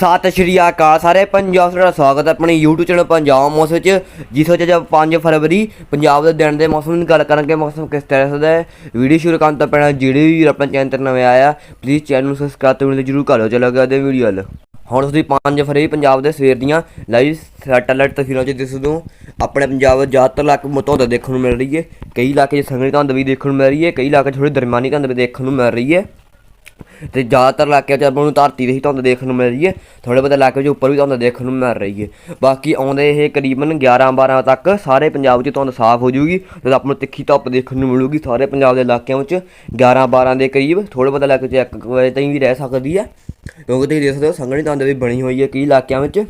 ਸਤਿ ਸ਼੍ਰੀ ਅਕਾਲ ਸਾਰੇ ਪੰਜਾਬ ਦਾ ਸਵਾਗਤ ਹੈ ਆਪਣੇ YouTube ਚੈਨਲ ਪੰਜਾਬ ਮੌਸਮ ਵਿੱਚ, ਜਿਸ ਵਿੱਚ ਅੱਜ 5 ਫਰਵਰੀ, ਪੰਜਾਬ ਦੇ ਦਿਨ ਦੇ ਮੌਸਮ ਦੀ ਗੱਲ ਕਰਾਂਗੇ, ਮੌਸਮ ਕਿਸ ਤਰ੍ਹਾਂ ਦਾ ਹੈ। ਵੀਡੀਓ ਸ਼ੁਰੂ ਕਰਨ ਤੋਂ ਪਹਿਲਾਂ ਜਿਹੜੇ ਵੀ ਆਪਣੇ ਚੈਨਲ ਤੇ ਨਵੇਂ ਆਇਆ ਪਲੀਜ਼ ਚੈਨਲ ਨੂੰ ਸਬਸਕ੍ਰਾਈਬ ਤੇ ਵੀਡੀਓ ਜਰੂਰ ਕਰ ਲਓ, ਚਲੋ ਅੱਗੇ ਦੇ ਵੀਡੀਓ ਵੱਲ। ਹੁਣ ਤੁਸੀਂ 5 ਫਰਵਰੀ ਪੰਜਾਬ ਦੇ ਸਵੇਰ ਦੀਆਂ ਲਾਈਵ ਸੈਟੇਲਾਈਟ ਤਸਵੀਰਾਂ 'ਚ ਦਿਸ ਦੋ ਆਪਣੇ ਪੰਜਾਬ ਵਿੱਚ ਜ਼ਿਆਦਾਤਰ ਇਲਾਕੇ ਮੁਤੌਦ ਦੇਖਣ ਨੂੰ ਮਿਲ ਰਹੀ ਹੈ। ਕਈ ਇਲਾਕੇ 'ਚ ਸੰਘਣੀ ਧੁੰਦ ਵੀ ਦੇਖਣ ਨੂੰ ਮਿਲ ਰਹੀ ਹੈ, ਕਈ ਇਲਾਕੇ 'ਚ ਥੋੜੀ ਦਰਮਿਆਨੀ ਧੁੰਦ ਵੀ ਦੇਖਣ ਨੂੰ ਮਿਲ ਰਹੀ ਹੈ। ਤੇ ਜ਼ਿਆਦਾਤਰ ਇਲਾਕਿਆਂ 'ਚ ਆਪਾਂ ਨੂੰ ਧਰਤੀ ਦੇ ਹੀ ਧੁੰਦ ਦੇਖਣ ਨੂੰ ਮਿਲ ਰਹੀ ਹੈ। ਥੋੜੇ ਬਹੁਤੇ ਇਲਾਕੇ 'ਚ ਉੱਪਰ ਵੀ ਧੁੰਦ ਦੇਖਣ ਨੂੰ ਮਿਲ ਰਹੀ ਹੈ। ਬਾਕੀ ਆਉਂਦੇ ਇਹ ਕਰੀਬਨ 11 12 ਤੱਕ ਸਾਰੇ ਪੰਜਾਬ 'ਚ ਧੁੰਦ ਸਾਫ਼ ਹੋ ਜਾਊਗੀ ਤੇ ਆਪਾਂ ਨੂੰ ਤਿੱਖੀ ਧੁੱਪ ਦੇਖਣ ਨੂੰ ਮਿਲੂਗੀ। ਸਾਰੇ ਪੰਜਾਬ ਦੇ ਇਲਾਕਿਆਂ ਵਿੱਚ 11 12 ਦੇ ਕਰੀਬ ਥੋੜੇ ਬਹੁਤੇ ਇਲਾਕੇ 'ਚ 1 ਵਜੇ ਤਾਈਂ ਵੀ ਰਹਿ ਸਕਦੀ ਹੈ। ਕਿਉਂਕਿ ਤੁਸੀਂ ਦੇਖ ਸਕਦੇ ਹੋ ਸੰਘਣੀ ਧੁੰਦ ਵੀ ਬਣੀ ਹੋਈ ਹੈ ਕਈ ਇਲਾਕਿਆਂ ਵਿੱਚ।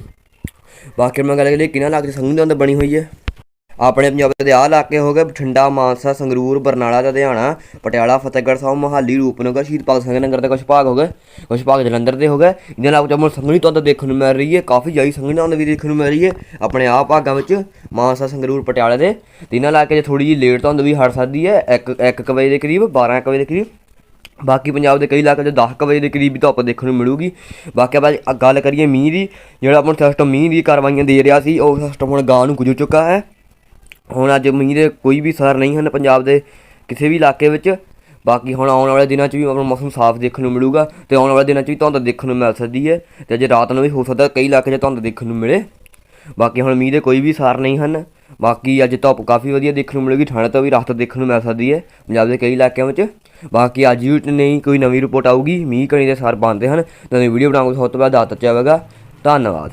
ਬਾਕੀ ਮੈਂ ਗੱਲ ਕਰੀਏ ਕਿਹਨਾਂ ਇਲਾਕੇ 'ਚ ਸੰਘਣੀ ਧੁੰਦ ਬਣੀ ਹੋਈ ਹੈ? ਆਪਣੇ ਪੰਜਾਬ ਦੇ ਆਹ ਇਲਾਕੇ ਹੋ ਗਏ, ਬਠਿੰਡਾ, ਮਾਨਸਾ, ਸੰਗਰੂਰ, ਬਰਨਾਲਾ, ਲੁਧਿਆਣਾ, ਪਟਿਆਲਾ, ਫਤਿਹਗੜ੍ਹ ਸਾਹਿਬ, ਮੋਹਾਲੀ, ਰੂਪਨਗਰ, ਸ਼ਹੀਦ ਭਗਤ ਸਿੰਘ ਨਗਰ ਦੇ ਕੁਝ ਭਾਗ ਹੋ ਗਏ ਕੁਝ ਭਾਗ ਜਲੰਧਰ ਦੇ ਹੋ ਗਏ। ਇਹਨਾਂ ਇਲਾਕੇ ਚ ਸੰਘਣੀ ਤੁਹਾਨੂੰ ਦੇਖਣ ਨੂੰ ਮਿਲ ਰਹੀ ਹੈ, ਕਾਫੀ ਜ਼ਿਆਦਾ ਸੰਘਣੀ ਤੁਹਾਨੂੰ ਵੀ ਦੇਖਣ ਨੂੰ ਮਿਲ ਰਹੀ ਹੈ, ਆਪਣੇ ਆਹ ਭਾਗਾਂ ਵਿੱਚ ਮਾਨਸਾ, ਸੰਗਰੂਰ, ਪਟਿਆਲੇ ਦੇ। ਤੇ ਇਹਨਾਂ ਇਲਾਕੇ 'ਚ ਥੋੜੀ ਜਿਹੀ ਲੇਟ ਤੁਹਾਨੂੰ ਵੀ ਹਟ ਸਕਦੀ ਹੈ 1 1 ਵਜੇ ਦੇ ਕਰੀਬ 12 ਕੁ ਵਜੇ ਦੇ ਕਰੀਬ। ਬਾਕੀ ਪੰਜਾਬ ਦੇ ਕਈ ਇਲਾਕਿਆਂ 'ਚ 10 ਕੁ ਵਜੇ ਦੇ ਕਰੀਬ ਵੀ ਧੁੱਪ ਦੇਖਣ ਨੂੰ ਮਿਲੂਗੀ। ਬਾਕੀ ਆਪਾਂ ਜੇ ਗੱਲ ਕਰੀਏ ਮੀਂਹ ਦੀ, ਜਿਹੜਾ ਆਪਾਂ ਸਿਸਟਮ ਮੀਂਹ ਦੀ ਕਾਰਵਾਈਆਂ ਦੇ ਰਿਹਾ ਸੀ, ਉਹ ਸਿਸਟਮ ਹੁਣ ਗਾਂ ਨੂੰ ਗੁਜ਼ਰ ਚੁੱਕਾ ਹੈ। ਹੁਣ ਅੱਜ ਮੀਂਹ ਦੇ ਕੋਈ ਵੀ ਸਰ ਨਹੀਂ ਹਨ ਪੰਜਾਬ ਦੇ ਕਿਸੇ ਵੀ ਇਲਾਕੇ ਵਿੱਚ। ਬਾਕੀ ਹੁਣ ਆਉਣ ਵਾਲੇ ਦਿਨਾਂ 'ਚ ਵੀ ਆਪਣਾ ਮੌਸਮ ਸਾਫ਼ ਦੇਖਣ ਨੂੰ ਮਿਲੂਗਾ ਤੇ ਆਉਣ ਵਾਲੇ ਦਿਨਾਂ 'ਚ ਵੀ ਧੁੰਦ ਦੇਖਣ ਨੂੰ ਮਿਲ ਸਕਦੀ ਹੈ ਤੇ ਅੱਜ ਰਾਤ ਨੂੰ ਵੀ ਹੋ ਸਕਦਾ ਕਈ ਇਲਾਕੇ 'ਚ ਧੁੰਦ ਦੇਖਣ ਨੂੰ ਮਿਲੇ। ਬਾਕੀ ਹੁਣ ਮੀਂਹ ਦੇ ਕੋਈ ਵੀ ਸਾਰ ਨਹੀਂ ਹਨ। ਬਾਕੀ ਅੱਜ ਧੁੱਪ ਕਾਫੀ ਵਧੀਆ ਦੇਖਣ ਨੂੰ ਮਿਲੇਗੀ, ਠੰਡ ਤੋਂ ਵੀ ਰਾਹਤ ਦੇਖਣ ਨੂੰ ਮਿਲ ਸਕਦੀ ਹੈ ਪੰਜਾਬ ਦੇ ਕਈ ਇਲਾਕਿਆਂ ਵਿੱਚ। ਬਾਕੀ ਅੱਜ ਵੀ ਨਹੀਂ ਕੋਈ ਨਵੀਂ ਰਿਪੋਰਟ ਆਊਗੀ, ਮੀਂਹ ਕਣੀ ਦੇ ਸਾਰ ਬੰਦੇ ਹਨ। ਨਵੀਂ ਵੀਡੀਓ ਬਣਾਉਂਗਾ ਸਭ ਤੋਂ ਬਾਅਦ ਦੱਸ ਦਿੱਤਾ ਜਾਵੇਗਾ ਧੰਨਵਾਦ।